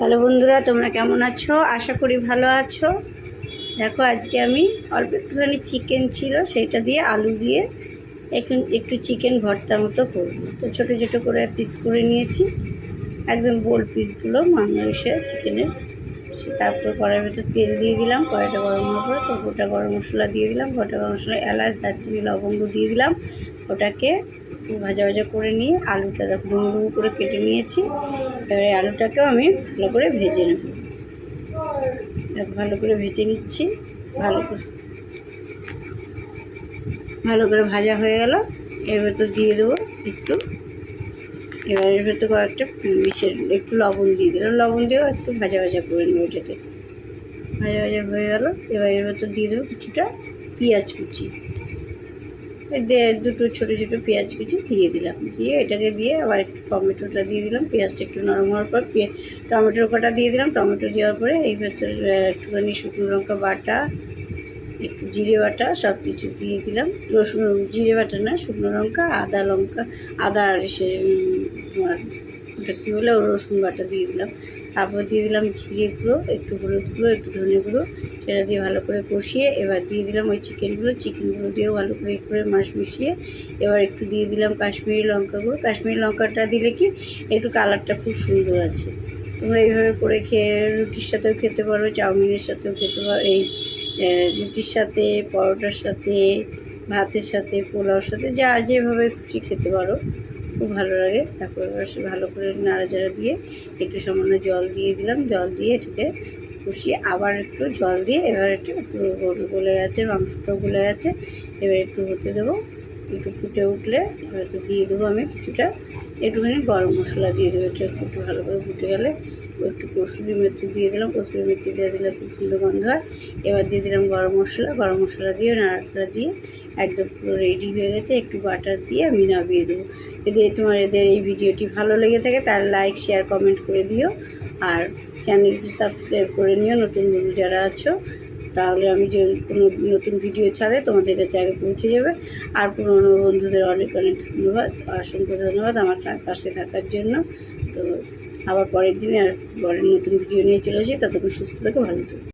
Hello বন্ধুরা, তোমরা কেমন আছো? আশা করি ভালো আছো। দেখো, আজকে আমি অল্প একটুখানি চিকেন ছিল, সেটা দিয়ে আলু দিয়ে একটু একটু চিকেন ভর্তা মতো করব। তো ছোটো ছোটো করে পিস করে নিয়েছি। একদম বোল পিসগুলো মাংসে চিকেনের তারপর কড়াইয়ের ভেতর তেল দিয়ে দিলাম, কড়াইটা গরম হওয়ার পরে তো গোটা গরম মশলা দিয়ে দিলাম গোটা গরম মশলা, এলাচ, দারচিনি, লবঙ্গ দিয়ে দিলাম। ওটাকে ভাজা ভাজা করে নিয়ে আলুটা ডুমো ডুমো করে কেটে নিয়েছি। এবারে আলুটাকেও আমি ভালো করে ভেজে নেব। ভালো করে ভেজে নিচ্ছি, ভালো করে ভালো করে ভাজা হয়ে গেল। এর ভেতর দিয়ে দেবো একটু এবার এর ভেতর কয়েকটা মিশের একটু লবণ দিয়ে দিলাম। লবণ দিয়েও একটু ভাজা ভাজা করে নেব এটাকে ভাজা ভাজা হয়ে গেল। এবার এর ভেতর দিয়ে দেবো কিছুটা পেঁয়াজ কুচি। দুটো ছোটো ছোটো পেঁয়াজ কুচি দিয়ে দিলাম। দিয়ে এটাকে দিয়ে আবার একটু টমেটোটা দিয়ে দিলাম। পেঁয়াজটা একটু নরম হওয়ার পর টমেটোর কটা দিয়ে দিলাম। টমেটো দেওয়ার পরে এই ভেতর একটুখানি শুকনো লঙ্কা বাটা, একটু জিরে বাটা সব কিছু দিয়ে দিলাম। রসুন, জিরে বাটা না, শুকনো লঙ্কা, আদা লঙ্কা, আদা সে ওটা কী বলে রসুন বাটা দিয়ে দিলাম। তারপর দিয়ে দিলাম জিরে গুঁড়ো, একটু হলুদ গুঁড়ো, একটু ধনে গুঁড়ো, সেটা দিয়ে ভালো করে কষিয়ে এবার দিয়ে দিলাম ওই চিকেনগুলো চিকেনগুলো দিয়েও ভালো করে করে মাছ মিশিয়ে এবার একটু দিয়ে দিলাম কাশ্মীরি লঙ্কা গুঁড়ো। কাশ্মীরি লঙ্কাটা দিলে কি একটু কালারটা খুব সুন্দর আছে। তোমরা এইভাবে করে খেয়ে, রুটির সাথেও খেতে পারো, চাউমিনের সাথেও খেতে পারো, এই রুটির সাথে, পরোটার সাথে ভাতের সাথে, পোলাওর সাথে, যা যেভাবে খুশি খেতে পারো। খুব ভালো লাগে। তারপর ভালো করে নাড়াচাড়া দিয়ে একটু সামান্য জল দিয়ে দিলাম। জল দিয়ে এটাকে কষিয়ে আবার একটু জল দিয়ে এবার একটু গলে গেছে, মাংসটাও গলে গেছে। এবার একটু হতে দেবো। একটু ফুটে উঠলে এবার তো দিয়ে দেবো আমি কিছুটা। একটুখানি গরম মশলা দিয়ে দেবো। এটা একটু ভালো করে ফুটে গেলে একটু কসুরি মেথি দিয়ে দিলাম, কসুরি মেথি দিয়ে দিলে খুব সুন্দর গন্ধ হয়। এবার দিয়ে দিলাম গরম মশলা গরম মশলা দিয়ে নাড়াটা দিয়ে একদম পুরো রেডি হয়ে গেছে। একটু বাটার দিয়ে আমি নামিয়ে দেবো। যদি তোমার এদের এই ভিডিওটি ভালো লেগে থাকে তার লাইক শেয়ার কমেন্ট করে দিও। আর চ্যানেলটি সাবস্ক্রাইব করে নিও, নতুন বন্ধু যারা আছো, তাহলে আমি যে কোনো নতুন ভিডিও ছাড়ে তোমাদের কাছে আগে পৌঁছে যাবে। আর পুরনো বন্ধুদের অনেক অনেক ধন্যবাদ, অসংখ্য ধন্যবাদ আমার পাশে থাকার জন্য। আবার পরের দিনে আর পরের নতুন ভিডিও নিয়ে চলে আসি, ততক্ষণ সুস্থ থাকো, ভালো থাকো।